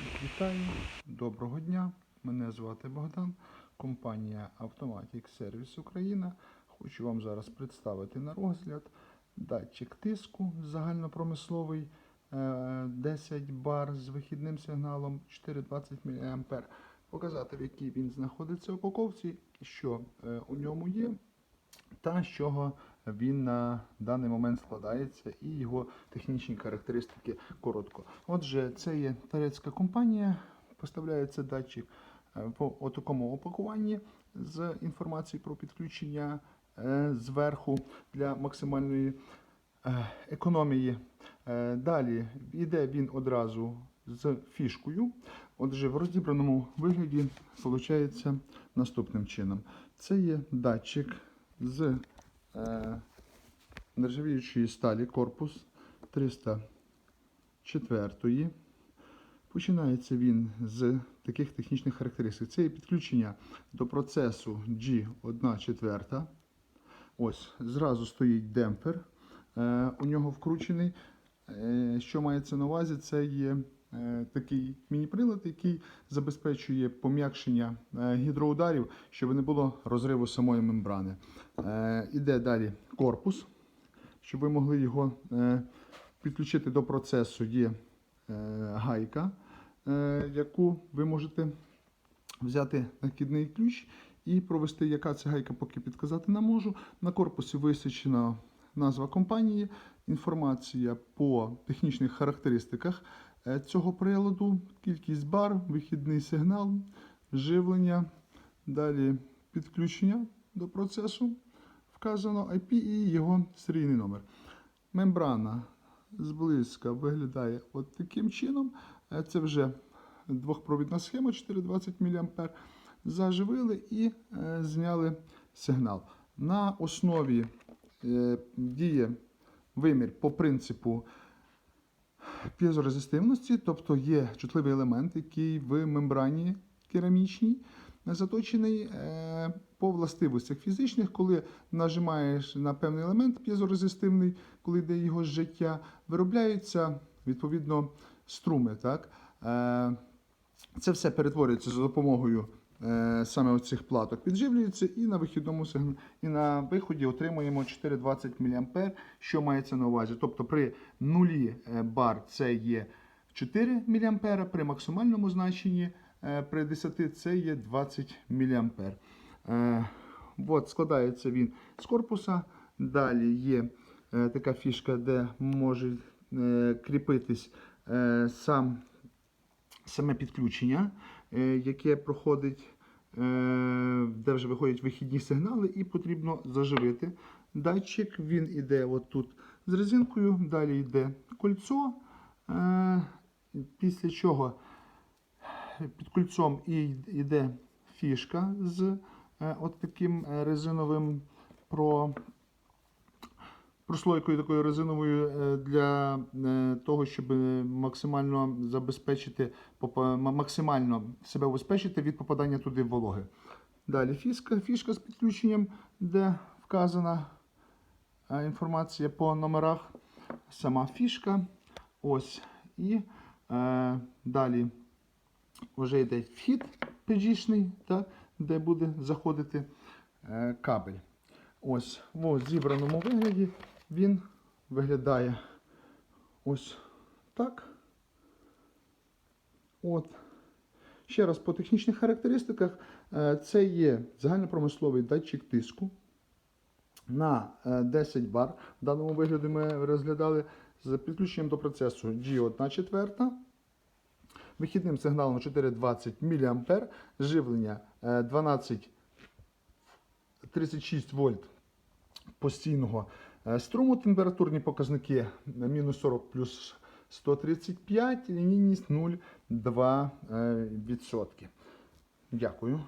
Вітаю, доброго дня. Мене звати Богдан, компанія Automatic Service Україна. Хочу вам зараз представити на розгляд датчик тиску загальнопромисловий е, 10 бар з вихідним сигналом 420 мА. Показати, в якій він знаходиться в упаковці, що е, у ньому є, та з чого він на даний момент складається і його технічні характеристики коротко. Отже, це є турецька компанія, поставляється датчик е, в такому опакуванні з інформацією про підключення е, зверху для максимальної е, економії. Далі йде він одразу з фішкою. Отже, в розібраному вигляді виходить наступним чином. Це є датчик з нержавіючої сталі корпус 304. Починається він з таких технічних характеристик. Це є підключення до процесу G1 четверта. Ось, зразу стоїть демпфер. Е, у нього вкручений. Е, що мається на увазі, це є е, такий міні-прилад, який забезпечує пом'якшення е, гідроударів, щоб не було розриву самої мембрани. Е, іде далі корпус, щоб ви могли його е, підключити до процесу. Є е, гайка, е, яку ви можете взяти накидний ключ і провести, яка це гайка, поки підказати не можу. На корпусі висічена назва компанії, інформація по технічних характеристиках е, цього приладу, кількість бар, вихідний сигнал, живлення, далі підключення до процесу. Вказано IP і його серійний номер. Мембрана зблизька виглядає от таким чином. Е, Це вже двохпровідна схема 420 мА. Заживили і е, зняли сигнал. На основі е, діє вимір по принципу п'єзорезистивності, тобто є чутливий елемент, який в мембрані керамічній заточений е, по властивостях фізичних, коли нажимаєш на певний елемент п'єзорезистивний, коли йде його життя, виробляються відповідно струми. Так? Е, Це все перетворюється за допомогою саме оцих платок, підживлюється і на вихідному і на виході отримуємо 420 мА, що мається на увазі. Тобто при нулі е, бар це є 4 мА, при максимальному значенні е, при 10 це є 20 мА. Е, От, складається він з корпуса. Далі є е, така фішка, де може е, кріпитись е, сам саме підключення, е, яке проходить, е, де вже виходять вихідні сигнали, і потрібно заживити датчик. Він іде отут з резинкою, далі йде кольцо, е, після чого під кольцом йде фішка з от таким резиновим про прослойкою такою резиновою е, для е, того, щоб максимально забезпечити максимально себе убезпечити від попадання туди вологи. Далі фішка, фішка з підключенням, де вказана е, інформація по номерах, сама фішка. Ось. І е, далі вже йде вхід PG-шний, де буде заходити е, кабель. Ось в зібраному вигляді він виглядає ось так. От. Ще раз по технічних характеристиках, е, це є загальнопромисловий датчик тиску на е, 10 бар. В даному вигляді ми розглядали з підключенням до процесу G1 четверта. Вихідним сигналом 420 мА, живлення е, 12 36 вольт постійного е, струму, температурні показники е, мінус 40 плюс 135, лінійність 0,2%. Дякую.